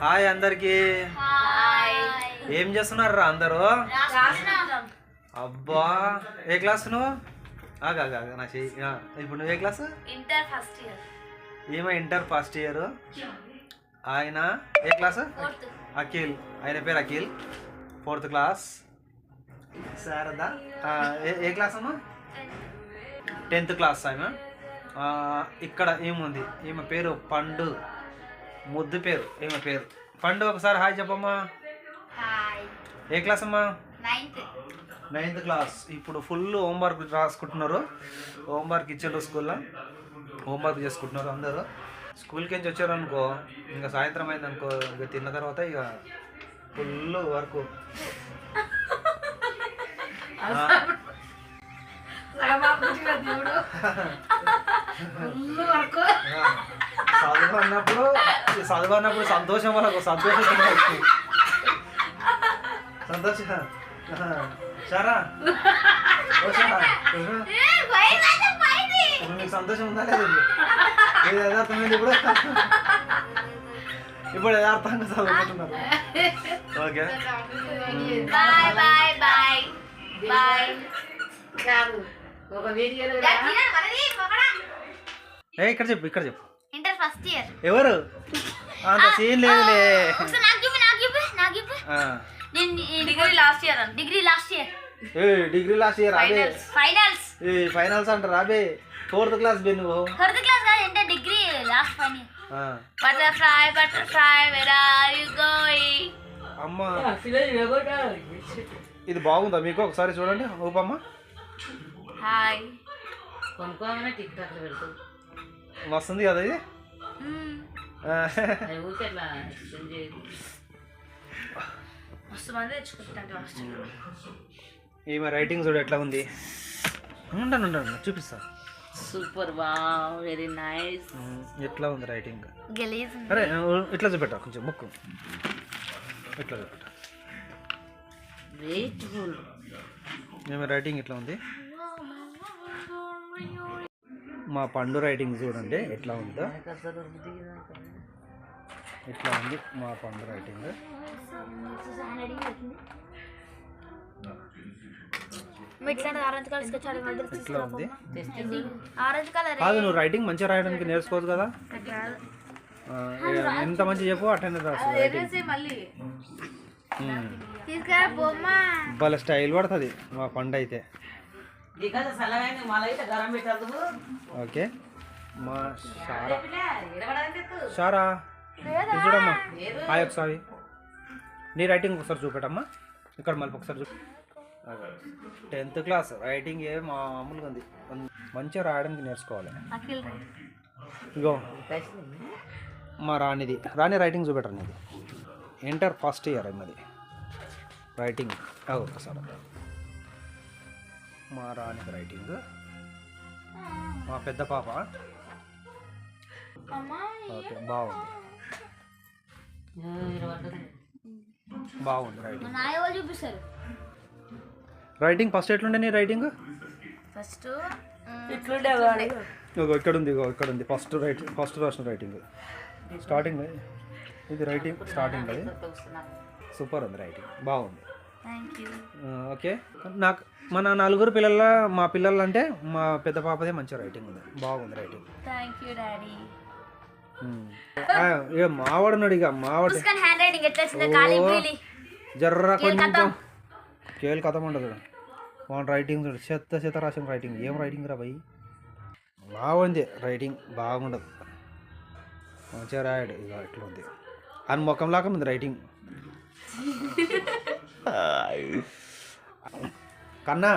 Hi అందరికి. ఏం చేస్తున్నారా అందరూ? అబ్బా ఏ క్లాస్ నువ్వు? ఆగా నా చెయ్యి ఇప్పుడు నువ్వు ఏ క్లాస్? Inter first year. ఈమె ఇంటర్ ఫస్ట్ ఇయర్. ఆయన ఏ క్లాస్? అఖిల్. ఆయన పేరు అఖిల్. Fourth class. శారదా. ఏ ఏ క్లాస్ అమ్మా? టెన్త్ క్లాస్ ఆమె. ఆ, ఇక్కడ ఏముంది? ఈమె పేరు పండు. ముద్దు పేరు ఈమె పేరు? పండు ఒకసారి హాయ్ చెప్పమ్మా. ఏ క్లాస్ అమ్మా? నైన్త్. క్లాస్. ఇప్పుడు ఫుల్ హోంవర్క్ రాసుకుంటున్నారు. హోంవర్క్ ఇచ్చారు స్కూల్లో. హోంవర్క్ చేసుకుంటున్నారు అందరూ. స్కూల్కి నుంచి వచ్చారు అనుకో ఇంకా సాయంత్రం అయింది అనుకో ఇక తిన్న తర్వాత ఇక ఫుల్ వర్క్. చదువు అన్నప్పుడు చదువు అన్నప్పుడు సంతోషం వాళ్ళకు సంతోషం. సంతోష సారా ఓ సారా ఇప్పుడు మీకు సంతోషం ఉందా లేదు ఇది యథార్థమైంది ఇప్పుడు? ఇప్పుడు యథార్థంగా చదువుకుంటున్నారు. Okay. Bye bye bye. Bye. ఒక వీడియోలో ఏ ఇక్కడ చెప్పు ఇక్కడ చెప్పు. Inter first year. ఎవరు? అంత సీన్ లేదులే. ఒకసారి నాకు చెప్పు నాకు చెప్పు నాకు చెప్పు. ఆ. నేను degree last year degree last year ఏ డిగ్రీ లాస్ట్ ఇయర్ అబే ఫైనల్స్ ఏ ఫైనల్స్ అంటారు అబే ఫోర్త్ క్లాస్ బే నువ్వు. ఫోర్త్ క్లాస్ కాదు inter degree last final. Butterfly butterfly where are you going అమ్మ. ఇది బాగుందా మీకు? ఒకసారి చూడండి ఊపమ్మ హాయ్ కొనుక్కోమని టిక్ టాక్ పెడుతూ. వస్తుంది కదా ఇది? ఈమె రైటింగ్ చూడు ఎట్లా ఉంది. ఉంటాను ఉంటాను చూపిస్తా. సూపర్ వా వెరీ నైస్ ఎట్లా ఉంది రైటింగ్ అరే ఇట్లా చూపెట్టా కొంచెం బుక్ ఇట్లా చూపెట్టా బ్యూటిఫుల్ ఈమె రైటింగ్ ఎట్లా ఉంది? మా పండు రైటింగ్ చూడండి ఎట్లా ఉందో. ఎట్లా ఉంది మా పండు రైటింగ్ ఎట్లా ఉంది? కాదు నువ్వు రైటింగ్ మంచిగా రాయడానికి నేర్చుకోవచ్చు కదా. ఎంత మంచి చెప్పు అటెండ్ రాసు రైటింగ్ మళ్ళీ. ఉమ్. తీసుకురా బొమ్మ. భలే స్టైల్ పడుతుంది మా పండు అయితే ఓకే. మా షారా. చూడమ్మా. హాయ్ ఒకసారి. నీ రైటింగ్ ఒకసారి చూపెట్టమ్మా. ఇక్కడ మళ్ళీ ఒకసారి చూపి. టెన్త్ క్లాస్ రైటింగ్ ఏ మామూలుగా ఉంది. మంచిగా రాయడానికి నేర్చుకోవాలి. ఇగో మా రాణిది. రాణి రైటింగ్ చూపెట్టండి ఇది ఇంటర్ ఫస్ట్ ఇయర్ అన్నది రైటింగ్ ఒకసారి. మా రాణిది రైటింగ్ మా పెద్ద పాప. ఓకే బాగుంది. బాగుంది రైటింగ్ చూపిస్తారు. రైటింగ్ ఫస్ట్ ఎట్లుండే నీ రైటింగ్ ఫస్ట్ ఇక్కడ ఉంది ఇక్కడ ఉంది ఫస్ట్ రైట్ ఫస్ట్ రాసిన రైటింగ్ స్టార్టింగ్ ఇది రైటింగ్ స్టార్టింగ్ అది. సూపర్ ఉంది రైటింగ్ బాగుంది. ఓకే. నాకు మన నలుగురు పిల్లల మా పిల్లలు అంటే మా పెద్ద పాపదే మంచి రైటింగ్ ఉంది. బాగుంది writing thank you daddy um. ఆ, ఇక మావాడున్నాడు ఇక మావాడు. జర్ర కొంచెం కథం. కేల్ కథం ఉండదు. వాడు రైటింగ్ చెత్త చెత్త రాసిన రైటింగ్ ఏం రైటింగ్ రా భయ్? బాగుంది రైటింగ్ బాగుండదు. మంచిగా రాయాడు ఇక ఇట్లా ఉంది అని ముఖం లాగా ఉంది రైటింగ్ కన్నా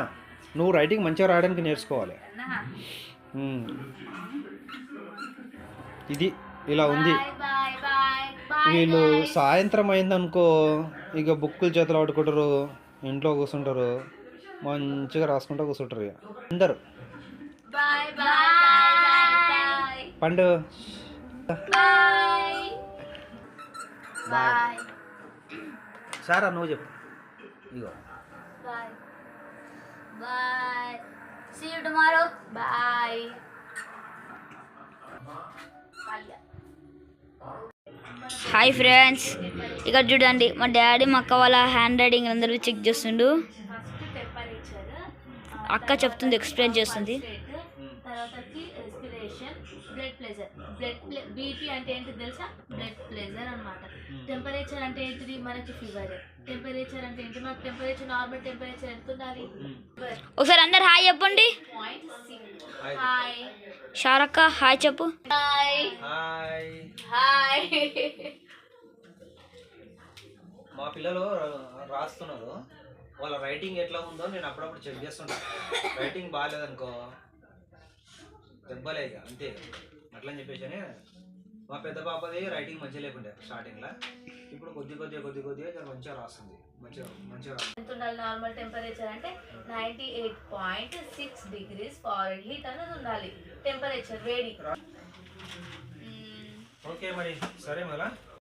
నువ్వు రైటింగ్ మంచిగా రాయడానికి నేర్చుకోవాలి. ఇది ఇలా ఉంది. వీళ్ళు సాయంత్రం అయిందనుకో ఇక బుక్కులు చేతులు పట్టుకుంటారు ఇంట్లో కూర్చుంటారు మంచిగా రాసుకుంటూ కూర్చుంటారు ఇక. అందరు. పండు. సారా నువ్వు చెప్పు. ఇగో bye bye see you tomorrow bye hi friends ఇక్కడ చూడండి మా డాడీ మా అక్క వాళ్ళ హ్యాండ్ రైటింగ్ అందరూ చెక్ చేస్తుండు. అక్క చెప్తుంది ఎక్స్ప్లెయిన్ చేస్తుంది. తర్వాతకి respiration blood pressure blood BP అంటే ఏంటి తెలుసా? బ్లడ్ ప్రెషర్ టెంపరేచర్ అంటే ఏంటిది? మనకి ఫీవర్ టెంపరేచర్ అంటే ఏంటి? మనకి టెంపరేచర్ నార్మల్ టెంపరేచర్ ఎంత ఉండాలి? ఒకసారి అందరు హాయ్ చెప్పండి. హాయ్. షారక్క హాయ్ చెప్పు. హాయ్ హాయ్ హాయ్ మా పిల్లలు రాస్తున్నారు. వాళ్ళ రైటింగ్ ఎట్లా ఉందో నేను అప్పుడప్పుడు చెక్ చేస్తుంటా. రైటింగ్ బాగాలేదనుకో దెబ్బలే ఇక అంతే. అట్లని చెప్పేసి మా పెద్ద పాపది రైటింగ్ మంచిగా లేకుండే స్టార్టింగ్లో ఇప్పుడు కొద్ది కొద్దిగా కొద్ది కొద్దిగా మంచిగా రాస్తుంది. మంచిగా మంచిగా ఎంత ఉండాలి నార్మల్ టెంపరేచర్ అంటే ninety eight point six degrees Fahrenheit అనేది ఉండాలి. టెంపరేచర్ వేడి. ఓకే మరి సరే మళ్ళా.